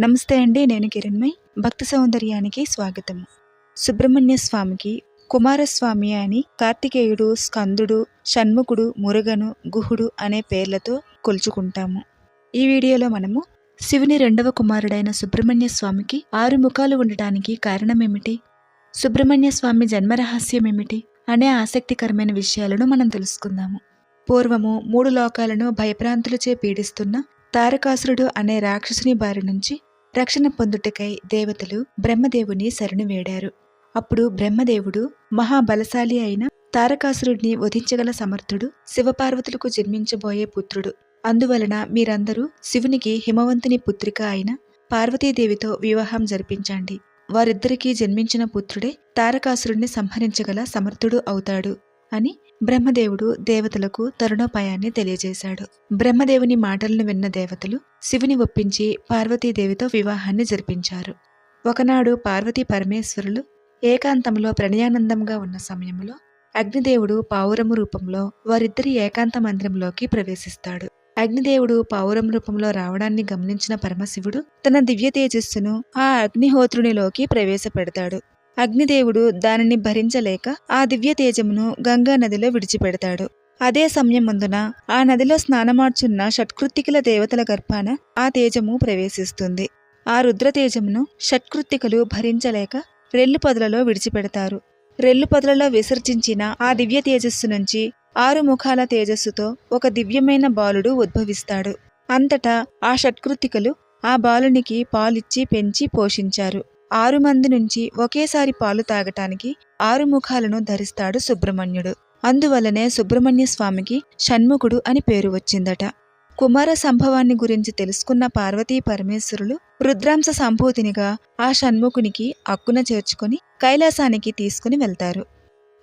నమస్తే అండి నేను కిరణ్మయ్. భక్తి సౌందర్యానికి స్వాగతం సుబ్రహ్మణ్య స్వామికి కుమారస్వామి అని కార్తికేయుడు స్కందుడు షణ్ముఖుడు మురుగను గుహుడు అనే పేర్లతో కొలుచుకుంటాము. ఈ వీడియోలో మనము శివుని రెండవ కుమారుడైన సుబ్రహ్మణ్య స్వామికి ఆరు ముఖాలు ఉండటానికి కారణమేమిటి? సుబ్రహ్మణ్య స్వామి జన్మరహస్యం ఏమిటి అనే ఆసక్తికరమైన విషయాలను మనం తెలుసుకుందాము. పూర్వము మూడు లోకాలను భయప్రాంతులచే పీడిస్తున్న తారకాసురుడు అనే రాక్షసుని బారి నుంచి రక్షణ పొందుటకై దేవతలు బ్రహ్మదేవుని శరణు వేడారు. అప్పుడు బ్రహ్మదేవుడు మహాబలశాలి అయిన తారకాసురుడిని వధించగల సమర్థుడు శివపార్వతులకు జన్మించబోయే పుత్రుడు. అందువలన మీరందరూ శివునికి హిమవంతుని పుత్రిక అయిన పార్వతీదేవితో వివాహం జరిపించండి. వారిద్దరికీ జన్మించిన పుత్రుడే తారకాసురుణ్ణి సంహరించగల సమర్థుడు అవుతాడు. అని బ్రహ్మదేవుడు దేవతలకు తరుణోపాయాన్ని తెలియజేశాడు. బ్రహ్మదేవుని మాటలను విన్న దేవతలు శివుని ఒప్పించి పార్వతీదేవితో వివాహాన్ని జరిపించారు. ఒకనాడు పార్వతీ పరమేశ్వరులు ఏకాంతంలో ప్రణయానందంగా ఉన్న సమయంలో అగ్నిదేవుడు పావురము రూపంలో వారిద్దరి ఏకాంత మందిరంలోకి ప్రవేశిస్తాడు. అగ్నిదేవుడు పావురం రూపంలో రావడాన్ని గమనించిన పరమశివుడు తన దివ్య తేజస్సును ఆ అగ్నిహోత్రునిలోకి ప్రవేశపెడతాడు. అగ్నిదేవుడు దానిని భరించలేక ఆ దివ్య తేజమును గంగా నదిలో విడిచిపెడతాడు. అదే సమయమందున ఆ నదిలో స్నానమార్చున్న షట్కృత్తికల దేవతల గర్భాన ఆ తేజము ప్రవేశిస్తుంది. ఆ రుద్రతేజమును షట్కృత్తికలు భరించలేక రెల్లు పొదలలో విడిచిపెడతారు. రెల్లు పొదలలో విసర్జించిన ఆ దివ్య తేజస్సు నుంచి ఆరు ముఖాల తేజస్సుతో ఒక దివ్యమైన బాలుడు ఉద్భవిస్తాడు. అంతటా ఆ షట్కృత్తికలు ఆ బాలునికి పాలిచ్చి పెంచి పోషించారు. ఆరు మంది నుంచి ఒకేసారి పాలు తాగటానికి ఆరు ముఖాలను ధరిస్తాడు సుబ్రహ్మణ్యుడు. అందువలనే సుబ్రహ్మణ్య స్వామికి షణ్ముఖుడు అని పేరు వచ్చిందట. కుమార సంభవాన్ని గురించి తెలుసుకున్న పార్వతీ పరమేశ్వరులు రుద్రాంశ సంభూతినిగా ఆ షణ్ముఖునికి అక్కున చేర్చుకొని కైలాసానికి తీసుకుని వెళ్తారు.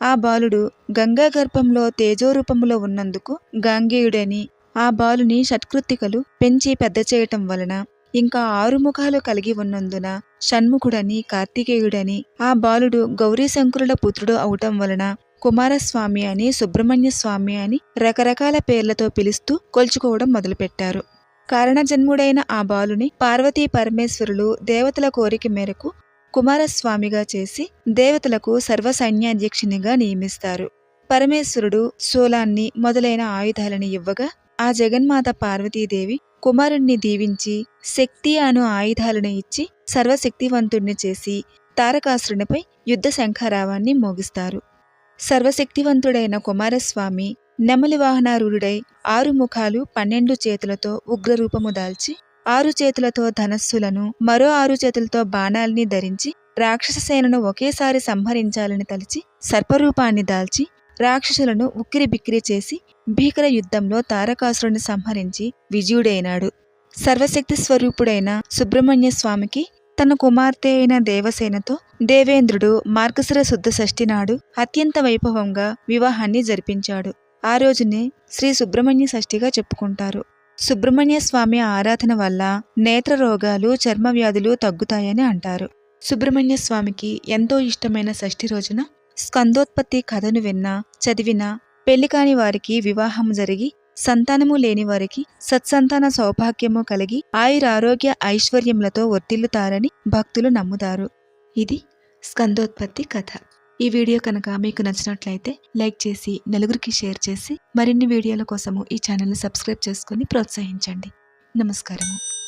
ఆ బాలుడు గంగా గర్భంలో తేజోరూపంలో ఉన్నందుకు గాంగేయుడని ఆ బాలుని షట్కృత్తికలు పెంచి పెద్ద చేయటం వలన ఇంకా ఆరు ముఖాలు కలిగి ఉన్నందున షణ్ముఖుడని కార్తికేయుడని ఆ బాలుడు గౌరీశంకరుల పుత్రుడు అవటం వలన కుమారస్వామి అని సుబ్రహ్మణ్య స్వామి అని రకరకాల పేర్లతో పిలుస్తూ కొల్చుకోవడం మొదలుపెట్టారు. కారణజన్ముడైన ఆ బాలుని పార్వతీ పరమేశ్వరులు దేవతల కోరిక మేరకు కుమారస్వామిగా చేసి దేవతలకు సర్వసైన్యాధ్యక్షునిగా నియమిస్తారు. పరమేశ్వరుడు శూలాన్ని మొదలైన ఆయుధాలను ఇవ్వగా ఆ జగన్మాత పార్వతీదేవి కుమారుణ్ణి దీవించి శక్తి అను ఆయుధాలను ఇచ్చి సర్వశక్తివంతుణ్ణి చేసి తారకాసురునిపై యుద్ధ శంఖారావాన్ని మోగిస్తారు. సర్వశక్తివంతుడైన కుమారస్వామి నెమలి వాహనారూఢుడై ఆరు ముఖాలు పన్నెండు చేతులతో ఉగ్రరూపము దాల్చి ఆరు చేతులతో ధనస్సులను మరో ఆరు చేతులతో బాణాల్ని ధరించి రాక్షస సేనను ఒకేసారి సంహరించాలని తలిచి సర్పరూపాన్ని దాల్చి రాక్షసులను ఉక్కిరి బిక్కిరి చేసి భీకర యుద్ధంలో తారకాసురుని సంహరించి విజయుడైనాడు. సర్వశక్తి స్వరూపుడైన సుబ్రహ్మణ్య స్వామికి తన కుమార్తె అయిన దేవసేనతో దేవేంద్రుడు మార్గశిర శుద్ధ షష్ఠి నాడు అత్యంత వైభవంగా వివాహాన్ని జరిపించాడు. ఆ రోజునే శ్రీ సుబ్రహ్మణ్య షష్ఠిగా చెప్పుకుంటారు. సుబ్రహ్మణ్య స్వామి ఆరాధన వల్ల నేత్ర రోగాలు చర్మ వ్యాధులు తగ్గుతాయని అంటారు. సుబ్రహ్మణ్య స్వామికి ఎంతో ఇష్టమైన షష్ఠి రోజున స్కందోత్పత్తి కథను విన్నా చదివినా పెళ్ళి కాని వారికి వివాహం జరిగి సంతానము లేని వారికి సత్సంతాన సౌభాగ్యము కలిగి ఆయురారోగ్య ఐశ్వర్యములతో వర్తిల్లుతారని భక్తులు నమ్ముతారు. ఇది స్కందోత్పత్తి కథ. ఈ వీడియో కనుక మీకు నచ్చినట్లయితే లైక్ చేసి నలుగురికి షేర్ చేసి మరిన్ని వీడియోల కోసము ఈ ఛానల్ని సబ్స్క్రైబ్ చేసుకుని ప్రోత్సహించండి. నమస్కారము.